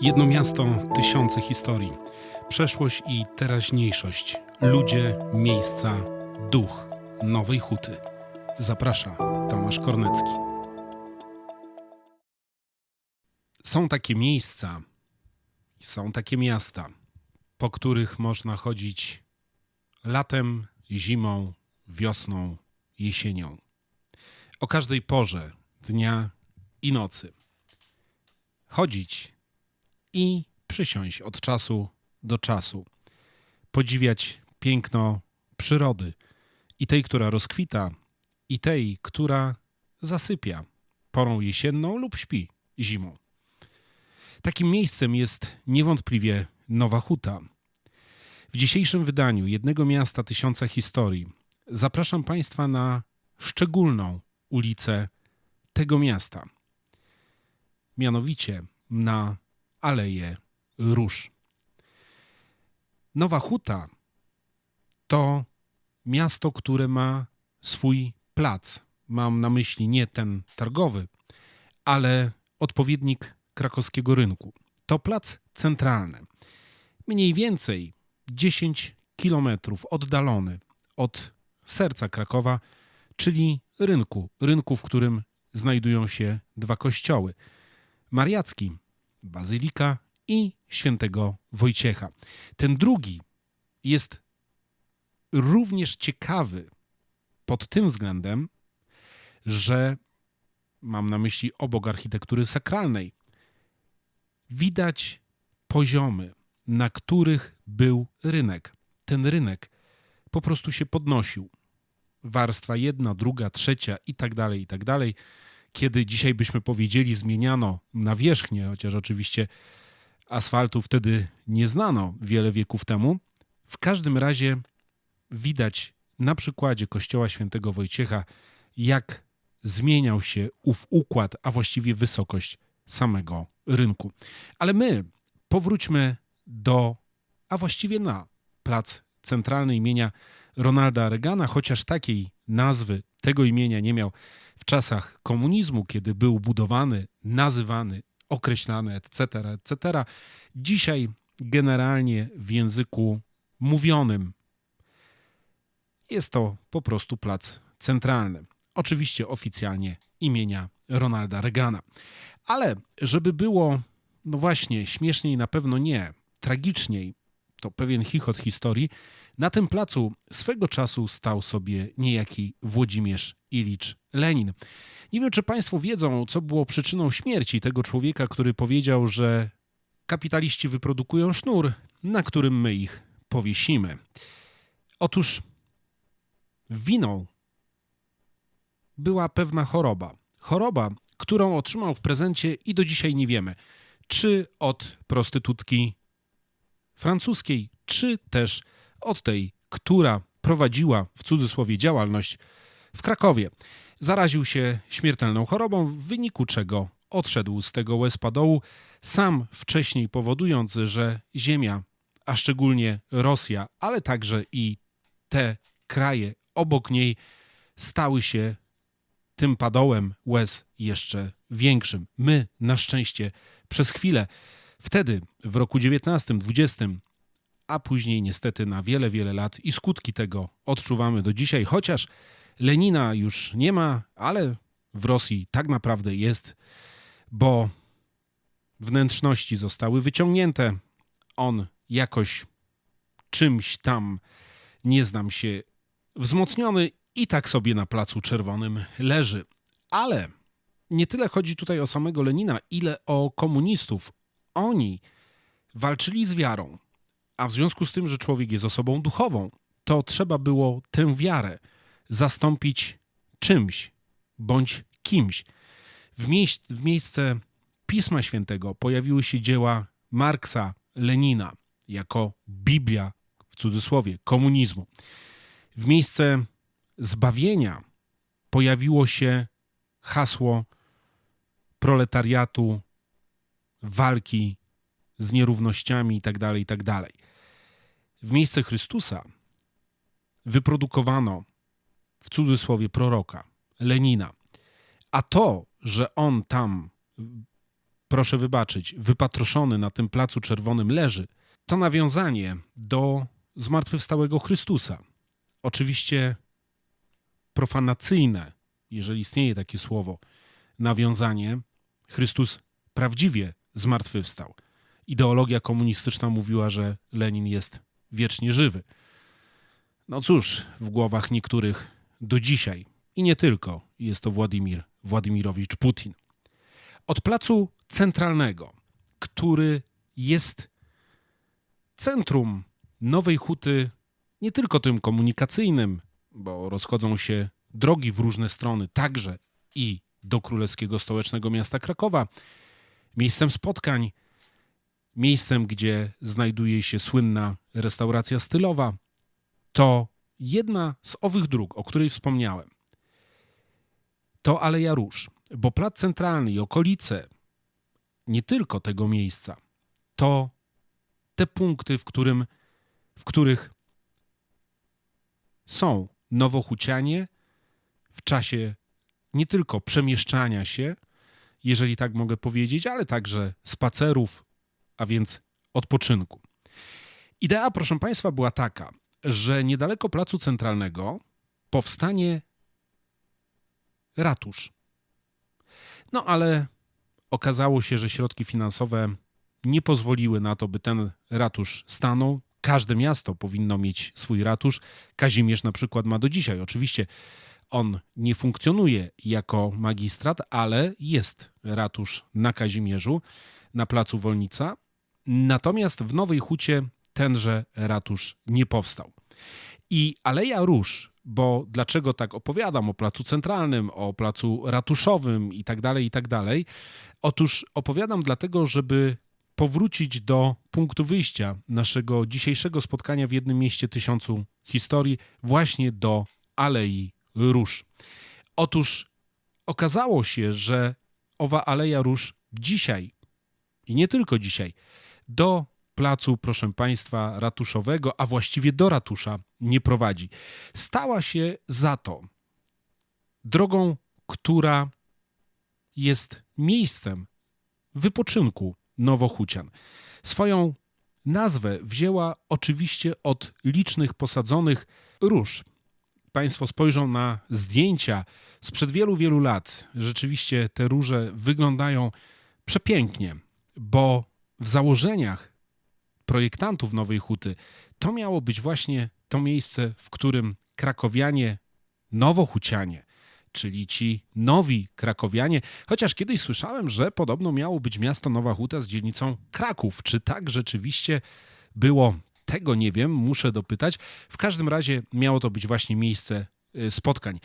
Jedno miasto, tysiące historii. Przeszłość i teraźniejszość. Ludzie, miejsca, duch Nowej Huty. Zaprasza Tomasz Kornecki. Są takie miejsca, są takie miasta, po których można chodzić latem, zimą, wiosną, jesienią. O każdej porze dnia i nocy. Chodzić i przysiąść od czasu do czasu. Podziwiać piękno przyrody i tej, która rozkwita, i tej, która zasypia porą jesienną lub śpi zimą. Takim miejscem jest niewątpliwie Nowa Huta. W dzisiejszym wydaniu Jednego Miasta Tysiąca Historii zapraszam Państwa na szczególną ulicę tego miasta. Mianowicie na Aleję Róż. Nowa Huta to miasto, które ma swój plac. Mam na myśli nie ten targowy, ale odpowiednik krakowskiego rynku. To plac centralny. Mniej więcej 10 kilometrów oddalony od serca Krakowa, czyli rynku, rynku, w którym znajdują się dwa kościoły. Mariacki, Bazylika i świętego Wojciecha. Ten drugi jest również ciekawy pod tym względem, że mam na myśli obok architektury sakralnej. Widać poziomy, na których był rynek. Ten rynek po prostu się podnosił. Warstwa jedna, druga, trzecia i tak dalej, i tak dalej. Kiedy dzisiaj byśmy powiedzieli, zmieniano nawierzchnię, chociaż oczywiście asfaltu wtedy nie znano wiele wieków temu. W każdym razie widać na przykładzie kościoła świętego Wojciecha, jak zmieniał się ów układ, a właściwie wysokość samego rynku. Ale my powróćmy do, a właściwie na plac centralny imienia Ronalda Reagana, chociaż takiej nazwy tego imienia nie miał w czasach komunizmu, kiedy był budowany, nazywany, określany, etc., etc. Dzisiaj generalnie w języku mówionym jest to po prostu plac centralny. Oczywiście oficjalnie imienia Ronalda Reagana. Ale żeby było, no właśnie, śmieszniej na pewno nie, tragiczniej, to pewien chichot historii, na tym placu swego czasu stał sobie niejaki Włodzimierz Ilicz Lenin. Nie wiem, czy Państwo wiedzą, co było przyczyną śmierci tego człowieka, który powiedział, że kapitaliści wyprodukują sznur, na którym my ich powiesimy. Otóż winą była pewna choroba. Choroba, którą otrzymał w prezencie i do dzisiaj nie wiemy, czy od prostytutki francuskiej, czy też od tej, która prowadziła w cudzysłowie działalność w Krakowie. Zaraził się śmiertelną chorobą, w wyniku czego odszedł z tego łezpadołu, sam wcześniej powodując, że Ziemia, a szczególnie Rosja, ale także i te kraje obok niej stały się tym padołem łez jeszcze większym. My, na szczęście, przez chwilę, wtedy w roku 19-20, a później niestety na wiele, wiele lat i skutki tego odczuwamy do dzisiaj, chociaż Lenina już nie ma, ale w Rosji tak naprawdę jest, bo wnętrzności zostały wyciągnięte. On jakoś czymś tam, nie znam się, wzmocniony i tak sobie na Placu Czerwonym leży. Ale nie tyle chodzi tutaj o samego Lenina, ile o komunistów. Oni walczyli z wiarą, a w związku z tym, że człowiek jest osobą duchową, to trzeba było tę wiarę zastąpić czymś bądź kimś. W, miejsc, w miejsce Pisma Świętego pojawiły się dzieła Marksa, Lenina jako Biblia, w cudzysłowie, komunizmu. W miejsce zbawienia pojawiło się hasło proletariatu, walki z nierównościami itd., tak itd. W miejsce Chrystusa wyprodukowano w cudzysłowie proroka, Lenina. A to, że on tam proszę wybaczyć, wypatroszony na tym placu czerwonym leży, to nawiązanie do zmartwychwstałego Chrystusa. Oczywiście profanacyjne, jeżeli istnieje takie słowo, nawiązanie. Chrystus prawdziwie zmartwychwstał. Ideologia komunistyczna mówiła, że Lenin jest wiecznie żywy. No cóż, w głowach niektórych do dzisiaj i nie tylko jest to Władimir Władimirowicz Putin. Od placu centralnego, który jest centrum Nowej Huty, nie tylko tym komunikacyjnym, bo rozchodzą się drogi w różne strony, także i do Królewskiego Stołecznego Miasta Krakowa, miejscem spotkań, miejscem, gdzie znajduje się słynna restauracja stylowa, to jedna z owych dróg, o której wspomniałem. To Aleja Róż, bo plac centralny i okolice nie tylko tego miejsca, to te punkty, w, którym, w których są nowochucianie w czasie nie tylko przemieszczania się, jeżeli tak mogę powiedzieć, ale także spacerów, a więc odpoczynku. Idea, proszę Państwa, była taka, że niedaleko placu centralnego powstanie ratusz. No ale okazało się, że środki finansowe nie pozwoliły na to, by ten ratusz stanął. Każde miasto powinno mieć swój ratusz. Kazimierz na przykład ma do dzisiaj. Oczywiście on nie funkcjonuje jako magistrat, ale jest ratusz na Kazimierzu, na placu Wolnica. Natomiast w Nowej Hucie tenże ratusz nie powstał. I Aleja Róż, bo dlaczego tak opowiadam o placu centralnym, o placu ratuszowym i tak dalej, i tak dalej? Otóż opowiadam dlatego, żeby powrócić do punktu wyjścia naszego dzisiejszego spotkania w jednym mieście tysiącu historii, właśnie do Alei Róż. Otóż okazało się, że owa Aleja Róż dzisiaj i nie tylko dzisiaj, do placu, proszę Państwa, ratuszowego, a właściwie do ratusza nie prowadzi. Stała się za to drogą, która jest miejscem wypoczynku Nowochucian. Swoją nazwę wzięła oczywiście od licznych posadzonych róż. Państwo spojrzą na zdjęcia sprzed wielu, wielu lat. Rzeczywiście te róże wyglądają przepięknie, bo w założeniach projektantów Nowej Huty to miało być właśnie to miejsce, w którym krakowianie, nowochucianie, czyli ci nowi krakowianie, chociaż kiedyś słyszałem, że podobno miało być miasto Nowa Huta z dzielnicą Kraków. Czy tak rzeczywiście było? Tego nie wiem, muszę dopytać. W każdym razie miało to być właśnie miejsce y, spotkań.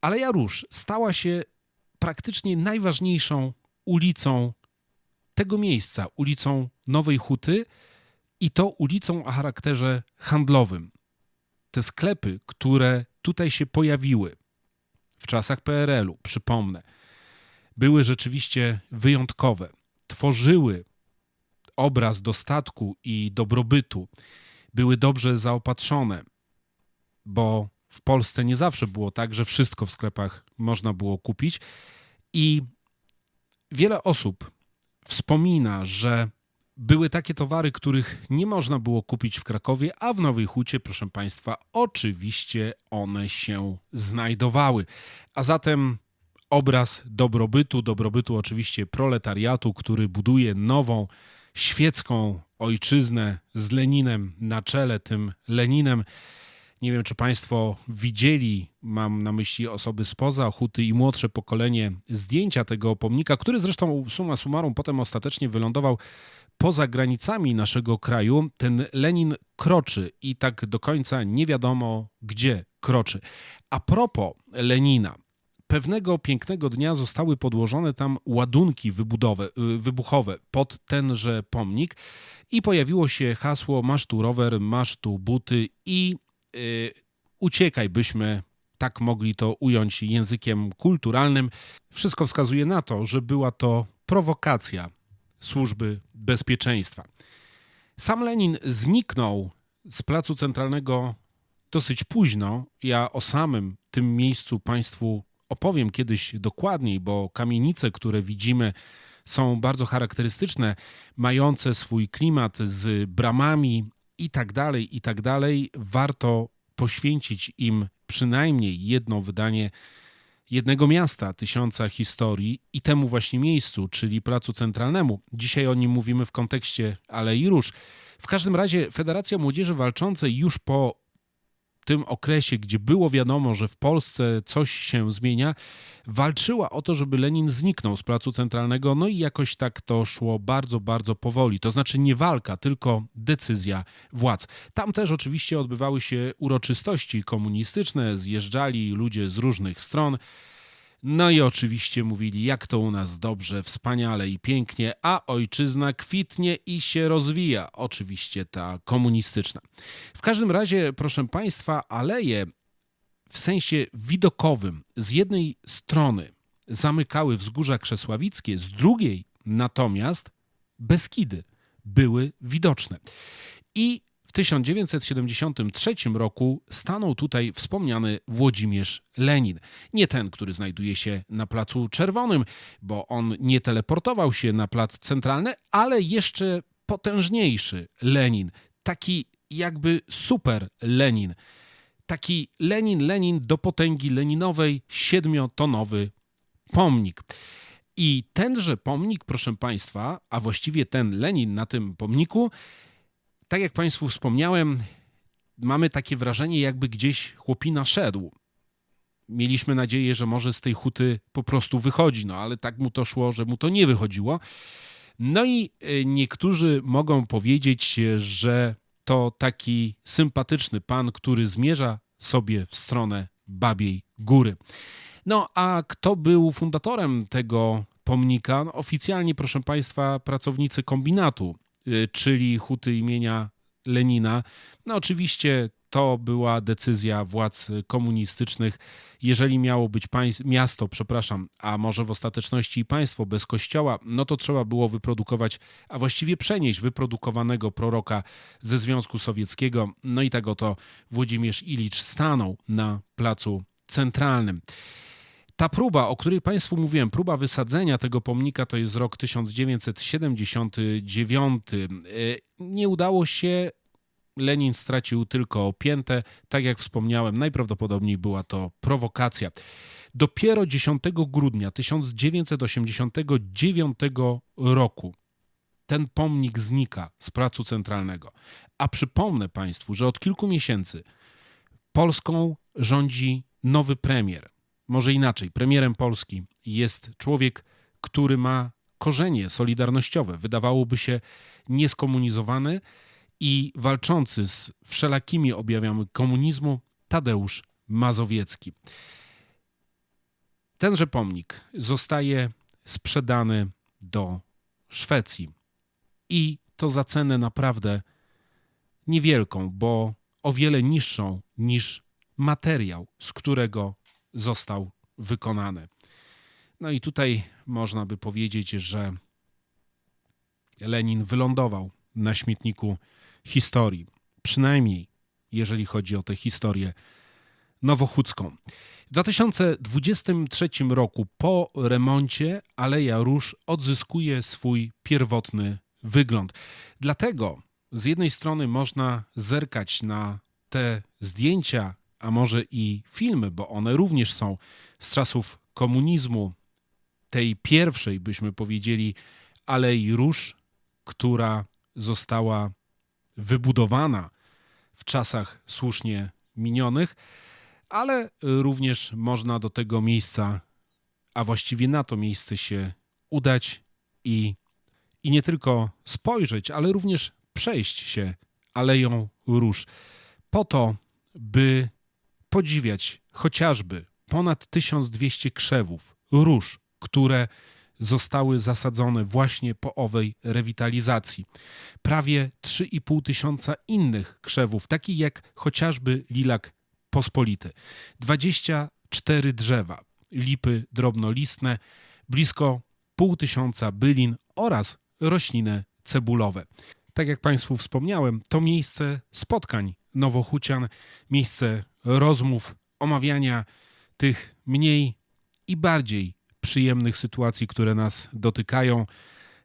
Aleja Róż stała się praktycznie najważniejszą ulicą tego miejsca, ulicą Nowej Huty i to ulicą o charakterze handlowym. Te sklepy, które tutaj się pojawiły w czasach PRL-u, przypomnę, były rzeczywiście wyjątkowe. Tworzyły obraz dostatku i dobrobytu, były dobrze zaopatrzone, bo w Polsce nie zawsze było tak, że wszystko w sklepach można było kupić i wiele osób wspomina, że były takie towary, których nie można było kupić w Krakowie, a w Nowej Hucie, proszę Państwa, oczywiście one się znajdowały. A zatem obraz dobrobytu, dobrobytu oczywiście proletariatu, który buduje nową, świecką ojczyznę z Leninem na czele, tym Leninem. Nie wiem, czy Państwo widzieli, mam na myśli osoby spoza Huty i młodsze pokolenie, zdjęcia tego pomnika, który zresztą suma summarum potem ostatecznie wylądował poza granicami naszego kraju. Ten Lenin kroczy i tak do końca nie wiadomo, gdzie kroczy. A propos Lenina, pewnego pięknego dnia zostały podłożone tam ładunki y, wybuchowe pod tenże pomnik i pojawiło się hasło masz tu rower, masz tu buty i uciekaj, byśmy tak mogli to ująć językiem kulturalnym. Wszystko wskazuje na to, że była to prowokacja służby bezpieczeństwa. Sam Lenin zniknął z placu centralnego dosyć późno. Ja o samym tym miejscu Państwu opowiem kiedyś dokładniej, bo kamienice, które widzimy są bardzo charakterystyczne, mające swój klimat z bramami i tak dalej, i tak dalej. Warto poświęcić im przynajmniej jedno wydanie jednego miasta, tysiąca historii i temu właśnie miejscu, czyli Placu Centralnemu. Dzisiaj o nim mówimy w kontekście Alei Róż. W każdym razie Federacja Młodzieży Walczącej już po tym okresie, gdzie było wiadomo, że w Polsce coś się zmienia, walczyła o to, żeby Lenin zniknął z Placu Centralnego, no i jakoś tak to szło bardzo, bardzo powoli. To znaczy nie walka, tylko decyzja władz. Tam też oczywiście odbywały się uroczystości komunistyczne, zjeżdżali ludzie z różnych stron. No i oczywiście mówili, jak to u nas dobrze, wspaniale i pięknie, a ojczyzna kwitnie i się rozwija. Oczywiście ta komunistyczna. W każdym razie, proszę Państwa, aleje w sensie widokowym z jednej strony zamykały wzgórza krzesławickie, z drugiej natomiast Beskidy były widoczne. I w 1973 roku stanął tutaj wspomniany Włodzimierz Lenin. Nie ten, który znajduje się na Placu Czerwonym, bo on nie teleportował się na Plac Centralny, ale jeszcze potężniejszy Lenin. Taki jakby super Lenin. Taki Lenin, Lenin do potęgi leninowej, siedmiotonowy pomnik. I tenże pomnik, proszę Państwa, a właściwie ten Lenin na tym pomniku, tak jak Państwu wspomniałem, mamy takie wrażenie, jakby gdzieś chłopina szedł. Mieliśmy nadzieję, że może z tej huty po prostu wychodzi, no ale tak mu to szło, że mu to nie wychodziło. No i e, niektórzy mogą powiedzieć, że to taki sympatyczny pan, który zmierza sobie w stronę Babiej Góry. No a kto był fundatorem tego pomnika? No, oficjalnie, proszę Państwa, pracownicy kombinatu czyli huty imienia Lenina. No oczywiście to była decyzja władz komunistycznych. Jeżeli miało być miasto, przepraszam, a może w ostateczności państwo bez kościoła, no to trzeba było wyprodukować, a właściwie przenieść wyprodukowanego proroka ze Związku Sowieckiego. No i tak oto Włodzimierz Ilicz stanął na placu centralnym. Ta próba, o której Państwu mówiłem, próba wysadzenia tego pomnika to jest rok 1979. E, nie udało się. Lenin stracił tylko piętę. Tak jak wspomniałem, najprawdopodobniej była to prowokacja. Dopiero 10 grudnia 1989 roku ten pomnik znika z placu centralnego. A przypomnę Państwu, że od kilku miesięcy Polską rządzi nowy premier, może inaczej, premierem Polski jest człowiek, który ma korzenie solidarnościowe, wydawałoby się nieskomunizowany i walczący z wszelakimi objawami komunizmu Tadeusz Mazowiecki. Tenże pomnik zostaje sprzedany do Szwecji i to za cenę naprawdę niewielką, bo o wiele niższą niż materiał, z którego został wykonany. No i tutaj można by powiedzieć, że Lenin wylądował na śmietniku historii, przynajmniej jeżeli chodzi o tę historię nowochódzką. W 2023 roku po remoncie Aleja Róż odzyskuje swój pierwotny wygląd. Dlatego z jednej strony można zerkać na te zdjęcia a może i filmy, bo one również są z czasów komunizmu, tej pierwszej, byśmy powiedzieli, Alei Róż, która została wybudowana w czasach słusznie minionych, ale również można do tego miejsca, a właściwie na to miejsce się udać i, i nie tylko spojrzeć, ale również przejść się Aleją Róż, po to, by podziwiać chociażby ponad 1200 krzewów, róż, które zostały zasadzone właśnie po owej rewitalizacji. Prawie 3,5 tysiąca innych krzewów, takich jak chociażby lilak pospolity. 24 drzewa, lipy drobnolistne, blisko pół tysiąca bylin oraz rośliny cebulowe. Tak jak Państwu wspomniałem, to miejsce spotkań Nowochucian, miejsce rozmów, omawiania tych mniej i bardziej przyjemnych sytuacji, które nas dotykają,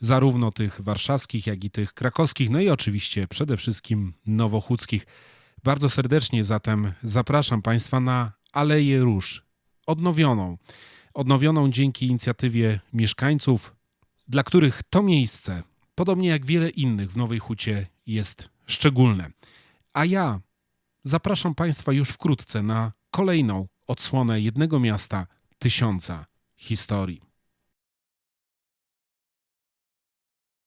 zarówno tych warszawskich, jak i tych krakowskich, no i oczywiście przede wszystkim nowochódzkich. Bardzo serdecznie zatem zapraszam Państwa na Aleję Róż, odnowioną. Odnowioną dzięki inicjatywie mieszkańców, dla których to miejsce, podobnie jak wiele innych w Nowej Hucie, jest szczególne. A ja zapraszam Państwa już wkrótce na kolejną odsłonę jednego miasta, tysiąca historii.